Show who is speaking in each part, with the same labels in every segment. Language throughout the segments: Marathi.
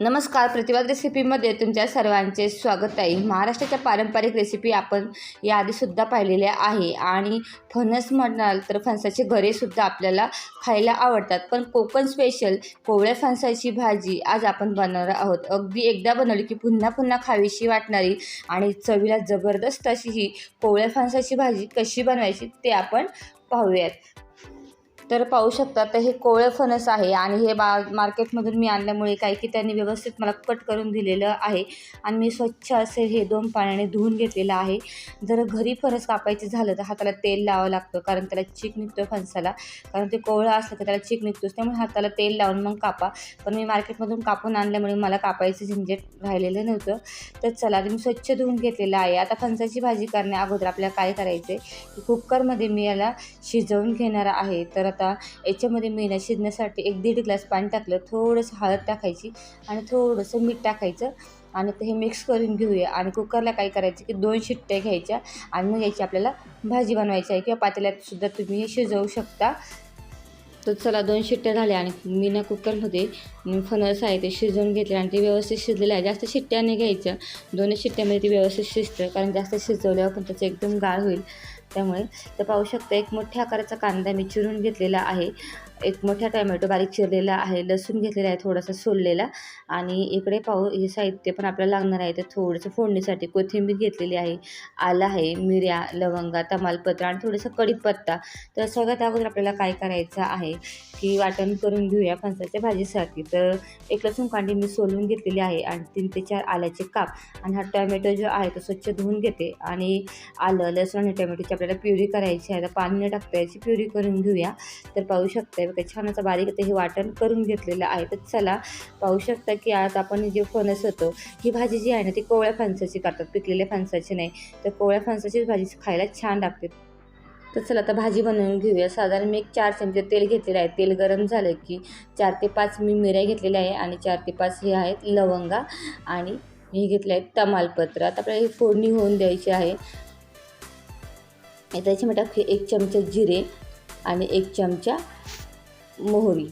Speaker 1: नमस्कार प्रतिवाद रेसिपीमध्ये तुमच्या सर्वांचे स्वागत आहे. महाराष्ट्राच्या पारंपरिक रेसिपी आपण याआधीसुद्धा पाहिलेल्या आहे आणि फणस म्हणाल तर फणसाचे घरेसुद्धा आपल्याला खायला आवडतात. पण कोकण स्पेशल कोवळ्या फणसाची भाजी आज आपण बनवणार आहोत. अगदी एकदा बनवली की पुन्हा पुन्हा खावीशी वाटणारी आणि चवीला जबरदस्त अशी ही कोवळ्या फणसाची भाजी कशी बनवायची ते आपण पाहूयात. तर पाहू शकता तर हे कोवळं फणस आहे आणि हे बा मार्केटमधून मी आणल्यामुळे काय की त्यांनी व्यवस्थित मला कट करून दिलेलं आहे. आणि मी स्वच्छ असे हे दोन पाण्याने धुवून घेतलेलं आहे. जर घरी फणस कापायचे झालं तर हाताला तेल लावावं लागतं कारण त्याला चीक निघतो फणसाला. कारण ते कोवळं असलं तर त्याला चीक निघतोच त्यामुळे हाताला तेल लावून मग कापा. पण मी मार्केटमधून कापून आणल्यामुळे मला कापायचं झंझट राहिलेलं नव्हतं. तर चला मी स्वच्छ धुवून घेतलेलं आहे. आता फणसाची भाजी करण्या अगोदर आपल्याला काय करायचं आहे कुकरमध्ये मी याला शिजवून घेणार आहे. तर आता याच्यामध्ये मी शिजण्यासाठी एक दीड ग्लास पाणी टाकलं थोडंसं हळद टाकायची आणि थोडंसं मीठ टाकायचं आणि ते हे मिक्स करून घेऊया. आणि कुकरला काय करायचं की दोन शिट्ट्या घ्यायच्या आणि मग याची आपल्याला भाजी बनवायची आहे किंवा पातेल्यातसुद्धा तुम्ही हे शिजवू शकता. तर चला दोन शिट्ट्या झाल्या आणि मी ना कुकरमध्ये फणस आहे ते शिजवून घेतले आणि ते व्यवस्थित शिजलेलं आहे. जास्त शिट्ट्या नाही घ्यायचं दोन्ही शिट्ट्यामध्ये ते व्यवस्थित शिजतं कारण जास्त शिजवल्यावर पण त्याचं एकदम गाळ होईल. त्यामुळे तर पाहू शकता एक मोठ्या आकाराचा कांदा मी चिरून घेतलेला आहे. एक मोठा टोमॅटो बारीक चिरलेला आहे लसूण घेतलेला आहे थोडासा सोललेला. आणि इकडे पाहू हे साहित्य पण आपल्याला लागणार आहे. तर थोडंसं फोडणीसाठी कोथिंबीर घेतलेली आहे आलं आहे मिऱ्या लवंगा तमालपत्र आणि थोडंसं कढीपत्ता. तर सगळ्यात अगोदर आपल्याला काय करायचं आहे की वाटण करून घेऊया फणसाच्या भाजीसाठी. तर एक लसूण कांडी मी सोलून घेतलेली आहे आणि तीन ते चार आल्याचे काप. आणि हा टोमॅटो जो आहे तो स्वच्छ धुवून घेते. आणि आलं लसूण आणि टोमॅटोची आपल्याला प्युरी करायची आहे. तर पाणी न टाकता याची प्युरी करून घेऊया. तर पाहू शकता बघा छान असं बारीक ते हे वाटण करून घेतलेलं आहे. तर चला पाहू शकता की आज आपण जे फणस होतो ही भाजी जी आहे ना ती कोवळ्या फणसाची करतात. पिकलेल्या फणसाची नाही. तर कोवळ्या फणसाचीच भाजी खायला छान लागते. तर चला आता भाजी बनवून घेऊया. साधारण मी एक चार चमचे तेल घेतलेलं आहे. तेल गरम झालं की चार ते पाच मी मिऱ्या घेतलेल्या आहे आणि चार ते पाच हे आहेत लवंगा आणि हे घेतले आहेत तमालपत्र. आता आपल्याला ही फोडणी होऊन द्यायची आहे. त्याच्यामध्ये एक चमचा जिरे आणि एक चमचा मोहरी.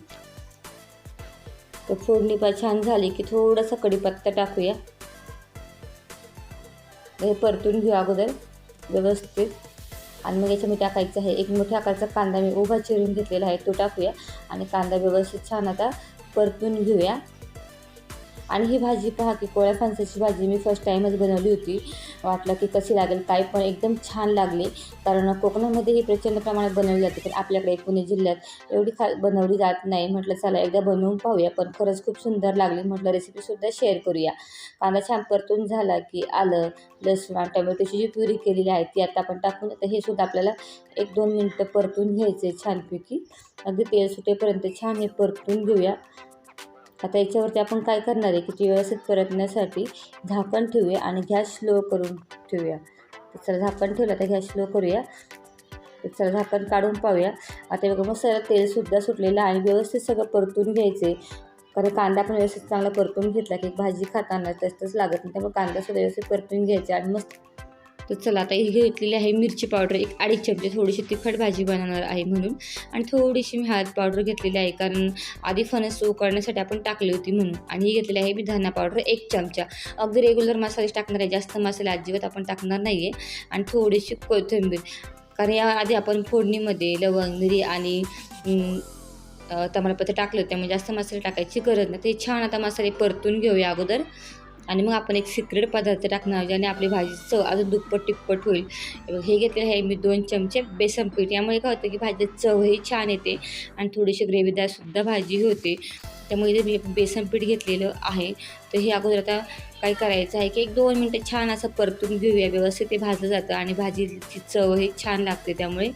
Speaker 1: तर फोडणी पण छान झाली की थोडंसं कढीपत्ता टाकूया. हे परतून घेऊ अगोदर व्यवस्थित. आणि मग याच्या मी टाकायचं आहे एक मोठ्या आकाराचा कांदा मी उभा चिरून घेतलेला आहे तो टाकूया. आणि कांदा व्यवस्थित छान आता परतून घेऊया. आणि ही भाजी पहा की कोळ्या फणसाची भाजी मी फर्स्ट टाईमच बनवली होती. वाटलं की कशी लागेल काय पण एकदम छान लागली. कारण कोकणामध्ये ही प्रचंड प्रमाणात बनवली जाते पण आपल्याकडे पुणे जिल्ह्यात एवढी खा बनवली जात नाही. म्हटलं चला एकदा बनवून पाहूया पण खरंच खूप सुंदर लागली. म्हटलं रेसिपीसुद्धा शेअर करूया. कांदा छान परतून झाला की आलं लसूण टोमॅटोची जी प्युरी केलेली आहे ती आता आपण टाकून तर हे सुद्धा आपल्याला एक दोन मिनटं परतून घ्यायचे छानपैकी. अगदी तेल सुटेपर्यंत छान हे परतून घेऊया. आता याच्यावरती आपण काय करणार आहे की ती व्यवस्थित परतण्यासाठी झाकण ठेवूया आणि गॅस स्लो करून ठेवूया. तर चला झाकण ठेवलं तर गॅस स्लो करूया. तर चला झाकण काढून पाहूया. आता बघा मग सर तेलसुद्धा सुटलेलं आहे आणि व्यवस्थित सगळं परतून घ्यायचे कारण कांदा पण व्यवस्थित चांगला परतून घेतला की भाजी खाताना तसंच लागत नाही त्यामुळे कांदासुद्धा व्यवस्थित परतून घ्यायचा आणि मस्त तर चला आता ही घेतलेली आहे मिरची पावडर एक अडीच चमचे थोडीशी तिखट भाजी बनवणार आहे म्हणून. आणि थोडीशी मी हळद पावडर घेतलेली आहे कारण आधी फणस उकळण्यासाठी आपण टाकली होती म्हणून. आणि ही घेतलेली आहे मी धना पावडर एक चमचा. अगदी रेग्युलर मसालेच टाकणार आहे जास्त मसाले अजिबात आपण टाकणार नाही आहे आणि थोडीशी कोथिंबीर कारण याआधी आपण फोडणीमध्ये लवंग मिरी आणि तमालपत्र टाकलं त्यामुळे जास्त मसाले टाकायची गरज नाही. ते छान आता मसाले परतून घेऊया अगोदर. आणि मग आपण एक सिक्रेट पदार्थ टाकणार ज्याने आपली भाजी चव अजून दुप्पट टिप्पट होईल. हे घेतलेलं आहे मी दोन चमचे बेसन पीठ. यामुळे काय होतं की भाजी चवही छान येते आणि थोडीशी ग्रेव्हीदारसुद्धा भाजी होते. त्यामुळे इथे मी बेसन पीठ घेतलेलं आहे. तर हे अगोदर आता काय करायचं आहे की एक दोन मिनटं छान असं परतून घेऊया. व्यवस्थित ते भाजलं जातं आणि भाजीची चवही छान लागते त्यामुळे.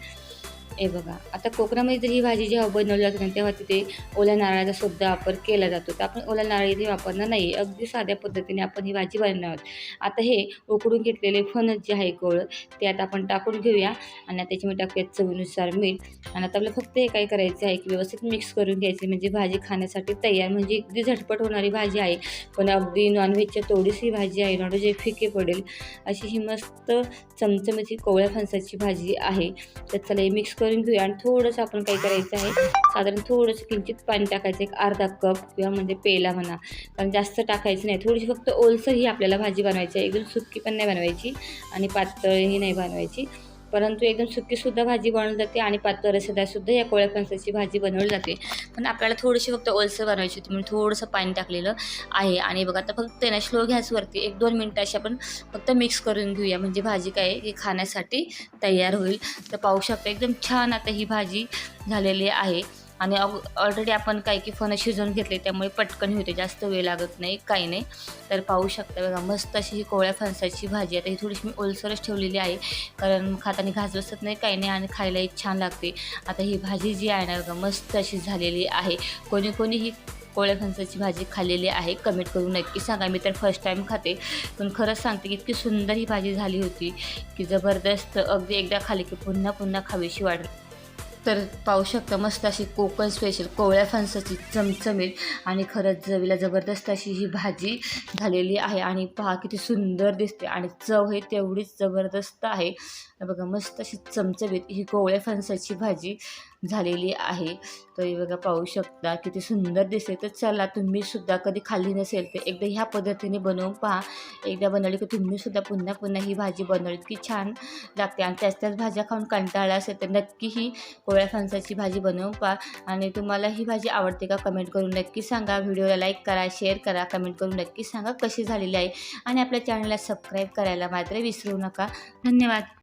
Speaker 1: हे बघा आता कोकणामध्ये जर ही भाजी जेव्हा बनवली जाते ना तेव्हा तिथे ओल्या नारळाचा सुद्धा वापर केला जातो. तर आपण ओल्या नारळ इथे वापरणार नाही अगदी साध्या पद्धतीने आपण ही भाजी बनवणार आहोत. आता हे उकडून घेतलेले फणस जे आहे गोळ ते आता आपण टाकून घेऊया आणि त्याच्यामध्ये टाकूया चवीनुसार मीठ. आणि आता आपल्याला फक्त हे काय करायचं आहे की व्यवस्थित मिक्स करून घ्यायची म्हणजे भाजी खाण्यासाठी तयार म्हणजे अगदी झटपट होणारी भाजी आहे. पण अगदी नॉनव्हेजच्या तोडीच ही भाजी आहे नॉनव्हेज फिके पडेल. अशी ही मस्त चमचमीची कोवळ्या फणसाची भाजी आहे. तर चला हे मिक्स करून करून घेऊया. आणि थोडंसं आपण काय करायचं आहे साधारण थोडंसं किंचित पाणी टाकायचं एक अर्धा कप किंवा म्हणजे पेला म्हणा. कारण जास्त टाकायचं नाही. थोडीशी फक्त ओलसर ही आपल्याला भाजी बनवायची आहे. एकदम सुक्की पण नाही बनवायची आणि पातळही नाही बनवायची. परंतु एकदम सुक्कीसुद्धा भाजी बनवली जाते आणि पातळ रसदारसुद्धा या कोळ्या फणसाची भाजी बनवली जाते. पण आपल्याला थोडीशी फक्त ओलसर बनवायची होती म्हणून थोडंसं पाणी टाकलेलं आहे. आणि बघा आता फक्त ना स्लो गॅसवरती एक दोन मिनटं अशी आपण फक्त मिक्स करून घेऊया. म्हणजे भाजी काय आहे की खाण्यासाठी तयार होईल. तर पाहू शकता एकदम छान आता ही भाजी झालेली आहे. आणि ऑलरेडी आपण काही की फणस शिजवून घेतले त्यामुळे पटकन होते जास्त वेळ लागत नाही काही नाही. तर पाहू शकता बघा मस्त अशी ही कोवळ्या फणसाची भाजी आता ही थोडीशी मी ओलसरच ठेवलेली आहे कारण खाताने घास बसत नाही काही नाही आणि खायलाही छान लागते. आता ही भाजी जी आहे ना बघा मस्त अशी झालेली आहे. कोणी कोणी ही कोवळ्या फणसाची भाजी खाल्लेली आहे कमेंट करून नक्की सांगा. मी तर फर्स्ट टाईम खाते. पण खरंच सांगते की इतकी सुंदर ही भाजी झाली होती की जबरदस्त. अगदी एकदा खाली की पुन्हा पुन्हा खावीशी वाढ तर पाहू शकता मस्त अशी कोकण स्पेशल कोवळ्या फणसाची चमचमीत आणि खरंच चवीला जबरदस्त अशी ही भाजी झालेली आहे. आणि पहा किती सुंदर दिसते आणि चव हे तेवढीच जबरदस्त आहे. बघा मस्त अशी चमचमीत ही कोवळ्या फणसाची भाजी झालेली आहे. तर हे बघा पाहू शकता किती सुंदर दिसते. तर चला तुम्ही सुद्धा कधी खाल्ली नसेल तर एकदा ह्या पद्धतीने बनवून पहा. एकदा बनवली की तुम्ही सुद्धा पुन्हा पुन्हा ही भाजी बनवली की छान लागते. आणि त्याच त्याच भाज्या खाऊन कंटाळा असेल तर नक्की ही कोवळ्या फणसाची भाजी बनवून पहा. आणि तुम्हाला ही भाजी आवडते का कमेंट करून नक्की सांगा. व्हिडिओला लाईक करा शेअर करा कमेंट करून नक्की सांगा कशी झालेली आहे. आणि आपल्या चॅनलला सबस्क्राईब करायला मात्र विसरू नका. धन्यवाद.